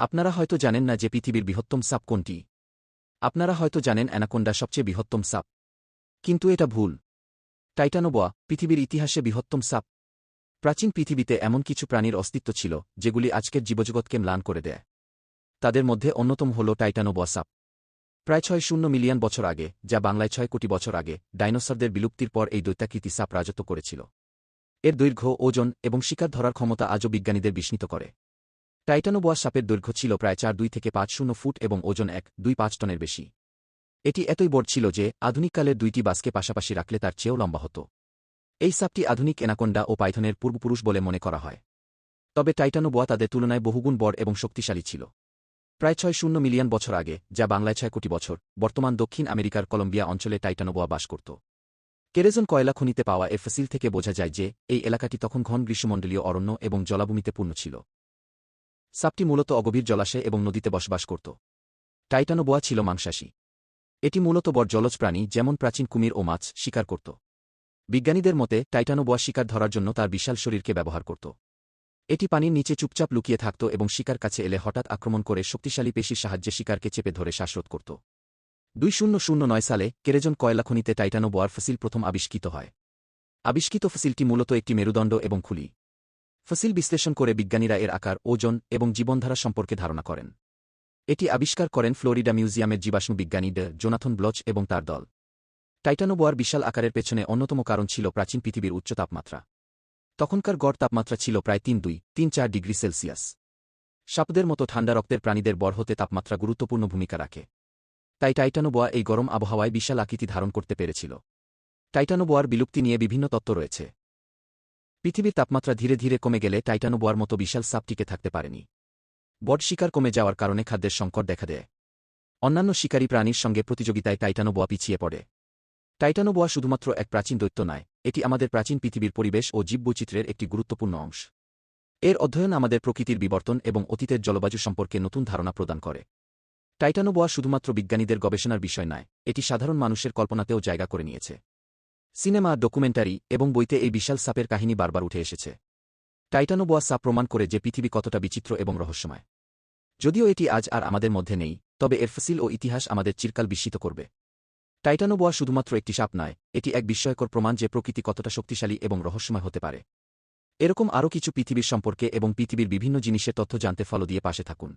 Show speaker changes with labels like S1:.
S1: আপনারা হয়তো জানেন না যে পৃথিবীর বৃহত্তম সাপ কোনটি। আপনারা হয়তো জানেন অ্যানাকোন্ডা সবচেয়ে বৃহত্তম সাপ। কিন্তু এটা ভুল। টাইটানোবোয়া, পৃথিবীর ইতিহাসে বৃহত্তম সাপ। প্রাচীন পৃথিবীতে এমন কিছু প্রাণীর অস্তিত্ব ছিল, যেগুলি আজকের জীবজগৎকে ম্লান করে দেয়। তাদের মধ্যে অন্যতম হল টাইটানোবোয়া সাপ। প্রায় ছয় শূন্য মিলিয়ন বছর আগে, যা বাংলায় ছয় কোটি বছর আগে, ডাইনোসরদের বিলুপ্তির পর এই দৈত্যাকৃতি সাপ রাজত্ব করেছিল। এর দৈর্ঘ্য, ওজন এবং শিকার ধরার ক্ষমতা আজও বিজ্ঞানীদের বিস্মিত করে। টাইটানোবোয়া সাপের দৈর্ঘ্য ছিল প্রায় চার, দুই থেকে পাঁচ, শূন্য ফুট এবং ওজন এক, দুই, পাঁচ টনের বেশি। এটি এতই বড় ছিল যে আধুনিককালের দুইটি বাসকে পাশাপাশি রাখলে তার চেয়েও লম্বা হতো। এই সাপটি আধুনিক এনাকোন্ডা ও পাইথনের পূর্বপুরুষ বলে মনে করা হয়। তবে টাইটানোবোয়া তাদের তুলনায় বহুগুণ বড় এবং শক্তিশালী ছিল। প্রায় ছয়, শূন্য মিলিয়ন বছর আগে, যা বাংলায় ছয় কোটি বছর, বর্তমান দক্ষিণ আমেরিকার কলম্বিয়া অঞ্চলে টাইটানোবোয়া বাস করত। কেরেজন কয়লা খনিতে পাওয়া এ ফসিল থেকে বোঝা যায় যে, এই এলাকাটি তখন ঘন গ্রীষ্মমণ্ডলীয় অরণ্য এবং জলাভূমিতে পূর্ণ ছিল। সাপটি মূলত অগভীর জলাশয় এবং নদীতে বসবাস করত। টাইটানোবোয়া ছিল মাংসাশী। এটি মূলত বড় জলজ প্রাণী, যেমন প্রাচীন কুমির ও মাছ, শিকার করত। বিজ্ঞানীদের মতে টাইটানোবোয়া শিকার ধরার জন্য তার বিশাল শরীরকে ব্যবহার করত। এটি পানির নিচে চুপচাপ লুকিয়ে থাকত এবং শিকার কাছে এলে হঠাৎ আক্রমণ করে শক্তিশালী পেশির সাহায্যে শিকারকে চেপে ধরে শ্বাসরোধ করত। দুই শূন্য শূন্য নয় সালে, কেরেজন কয়লা খনিতে টাইটানোবোয়ার ফসিল প্রথম আবিষ্কৃত হয়। আবিষ্কৃত ফসিলটি মূলত একটি মেরুদণ্ড এবং খুলি। ফসিল বিশ্লেষণ করে বিজ্ঞানীরা এর আকার, ওজন এবং জীবনধারা সম্পর্কে ধারণা করেন। এটি আবিষ্কার করেন ফ্লোরিডা মিউজিয়ামের জীবাশ্ম বিজ্ঞানী ডে. জোনাথন ব্লচ এবং তার দল। টাইটানোবোয়ার বিশাল আকারের পেছনে অন্যতম কারণ ছিল প্রাচীন পৃথিবীর উচ্চ তাপমাত্রা। তখনকার গড় তাপমাত্রা ছিল প্রায় তিন দুই, তিন চার ডিগ্রি সেলসিয়াস। সাপদের মতো ঠান্ডা রক্তের প্রাণীদের বড় হতে তাপমাত্রা গুরুত্বপূর্ণ ভূমিকা রাখে। তাই টাইটানোবোয়া এই গরম আবহাওয়ায় বিশাল আকৃতি ধারণ করতে পেরেছিল। টাইটানোবোয়ার বিলুপ্তি নিয়ে বিভিন্ন তত্ত্ব রয়েছে। পৃথিবীর তাপমাত্রা ধীরে ধীরে কমে গেলে টাইটানোবোয়ার মতো বিশাল সাপ টিকে থাকতে পারেনি। বড শিকার কমে যাওয়ার কারণে খাদ্যের সংকট দেখা দেয়। অন্যান্য শিকারী প্রাণীর সঙ্গে প্রতিযোগিতায় টাইটানোবোয়া পিছিয়ে পড়ে। টাইটানোবোয়া শুধুমাত্র এক প্রাচীন দৈত্য নয়, এটি আমাদের প্রাচীন পৃথিবীর পরিবেশ ও জীববৈচিত্র্যের একটি গুরুত্বপূর্ণ অংশ। এর অধ্যয়ন আমাদের প্রকৃতির বিবর্তন এবং অতীতের জলবায়ু সম্পর্কে নতুন ধারণা প্রদান করে। টাইটানোবোয়া শুধুমাত্র বিজ্ঞানীদের গবেষণার বিষয় নয়, এটি সাধারণ মানুষের কল্পনাতেও জায়গা করে নিয়েছে। সিনেমা, ডকুমেন্টারি এবং বইতে এই বিশাল সাপের কাহিনী বারবার উঠে এসেছে। টাইটানোবোয়া সাপ প্রমাণ করে যে পৃথিবী কতটা বিচিত্র এবং রহস্যময়। যদিও এটি আজ আর আমাদের মধ্যে নেই, তবে এর ফসিল ও ইতিহাস আমাদের চিরকাল বিস্মিত করবে। টাইটানোবোয়া শুধুমাত্র একটি সাপ নয়, এটি এক বিস্ময়কর প্রমাণ যে প্রকৃতি কতটা শক্তিশালী এবং রহস্যময় হতে পারে। এরকম আরও কিছু পৃথিবীর সম্পর্কে এবং পৃথিবীর বিভিন্ন জিনিসের তথ্য জানতে ফলো দিয়ে পাশে থাকুন।